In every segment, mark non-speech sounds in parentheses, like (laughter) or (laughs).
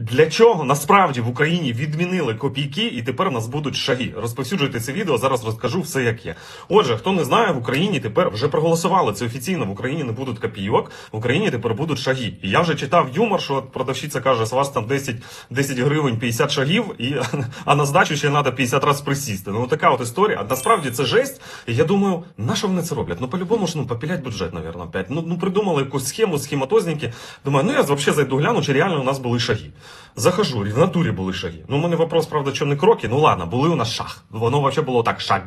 Для чого насправді в Україні відмінили копійки і тепер у нас будуть шаги? Розповсюджуйте це відео, зараз розкажу все як є. Отже, хто не знає, в Україні тепер вже проголосували це офіційно. В Україні не будуть копійок, в Україні тепер будуть шаги. І я вже читав юмор, що продавщиця каже, з вас там 10, 10 гривень 50 шагів, і, (laughs) а на здачу ще треба 50 разів присісти. Ну така от історія. А насправді це жесть. І я думаю, на що вони це роблять? Ну по-любому ж ну попілять бюджет, мабуть, опять. Ну, ну придумали якусь схему, схематозники. Думаю, ну я взагалі зайду гляну, чи реально у нас були шаги. Захожу, в натурі були шаги. Ну, у мене вопрос, правда, що не кроки. Ну ладно, були у нас шаг. Воно взагалі було так, шаг,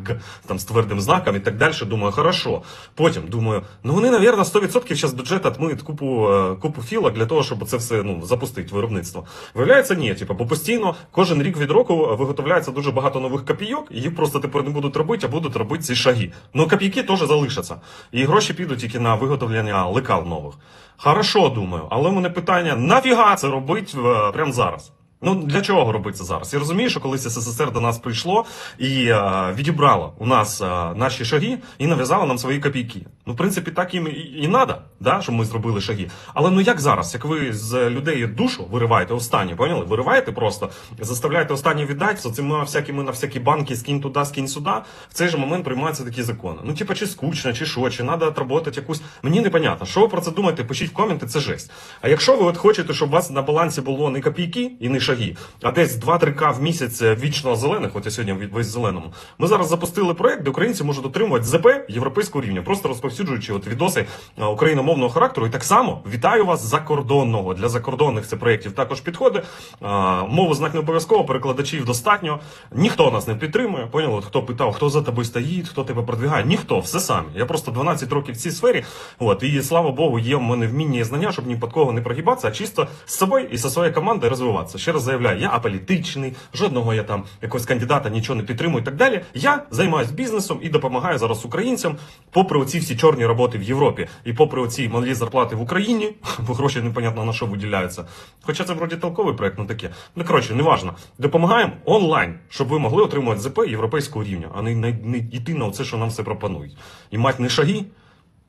там з твердим знаком і так далі. Думаю, хорошо. Потім думаю, ну вони, навірно, 100% зараз бюджет отмиють купу, е, купу філок для того, щоб це все ну, запустити виробництво. Виявляється, ні, типу, бо постійно кожен рік від року виготовляється дуже багато нових копійок, і їх просто тепер не будуть робити, а будуть робити ці шаги. Ну, копійки теж залишаться. І гроші підуть тільки на виготовлення лекал нових. Хорошо, думаю, але у мене питання: нафіга це робить е, прямо зараз? Ну для чого робити це зараз? Я розумію, що колись СССР до нас прийшло і е, відібрало у нас е, наші шаги і нав'язало нам свої копійки. Ну, в принципі, так їм і, надо, да, щоб ми зробили шаги. Але ну як зараз? Як ви з людей душу вириваєте останні, поняли? Вириваєте просто, заставляєте останні віддати з цими всякими на всякі банки, скинь туди, скинь сюди. В цей же момент приймаються такі закони. Ну, типа, чи скучно, чи що, чи треба отработати якусь. Мені непонятно. Що ви про це думаєте? Пишіть в коменти, це жесть. А якщо ви от хочете, щоб у вас на балансі було не копійки і не шаги, а десь 2-3к в місяць е, вічно зелених, от я сьогодні весь зеленому. Ми зараз запустили проект, де українці можуть отримувати ЗП європейського рівня, просто розповсюджуючи от відоси е, україномовного характеру. І так само вітаю вас закордонного. Для закордонних це проєктів також підходить. Е, Мову знак не обов'язково, перекладачів достатньо. Ніхто нас не підтримує. Поняли? От хто питав, хто за тобою стоїть, хто тебе продвигає? Ніхто, все самі. Я просто 12 років в цій сфері. От і слава Богу, є в мене вміння і знання, щоб ні під кого не прогибатися, а чисто з собою і зі своєю командою розвиватися. Ще раз заявляю, я аполітичний, жодного я там якогось кандидата нічого не підтримую і так далі. Я займаюся бізнесом і допомагаю зараз українцям, попри оці всі чорні роботи в Європі і попри оці малі зарплати в Україні, (laughs) бо гроші непонятно на що виділяються. Хоча це вроді толковий проект, ну таке. Ну коротше, неважно. Допомагаємо онлайн, щоб ви могли отримувати ЗП європейського рівня, а не, не, не йти на це, що нам все пропонують. І мати не шаги,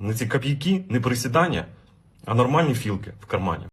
не ці копійки, не присідання, а нормальні філки в кармані.